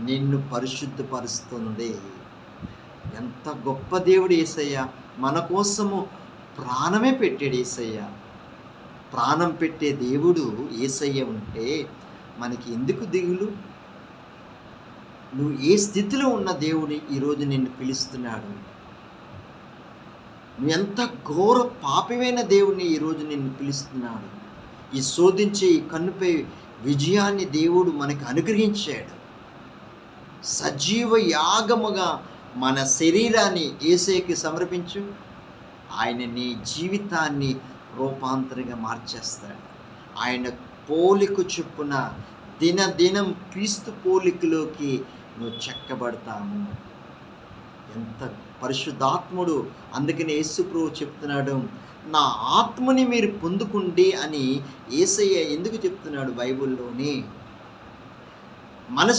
నిన్ను పరిశుద్ధపరుస్తుంది. ఎంత గొప్ప దేవుడు ఏసయ్య. మన కోసము ప్రాణమే పెట్టాడు ఏసయ్య. ప్రాణం పెట్టే దేవుడు ఏసయ్య ఉంటే మనకి ఎందుకు దిగులు? నువ్వు ఏ స్థితిలో ఉన్న దేవుని ఈరోజు నిన్ను పిలుస్తున్నాడు? నువ్వు ఎంత ఘోర పాపమైన దేవుడిని ఈరోజు నిన్ను పిలుస్తున్నాడు? ఈ శోధించే ఈ కన్నుపై విజయాన్ని దేవుడు మనకు అనుగ్రహించాడు. సజీవ యాగముగా మన శరీరాన్ని ఏసేకి సమర్పించు. ఆయన నీ జీవితాన్ని రూపాంతరంగా మార్చేస్తాడు. ఆయన పోలిక చొప్పున దినదినం క్రీస్తు పోలికలోకి నువ్వు చెక్కబడతాము ఎంత పరిశుద్ధాత్ముడు అందుకని యేసుప్రభు చెప్తున్నాడు నా ఆత్మని మీరు పొందుకుండి అని ఏసయ్య ఎందుకు చెప్తున్నాడు బైబిల్లోని? మన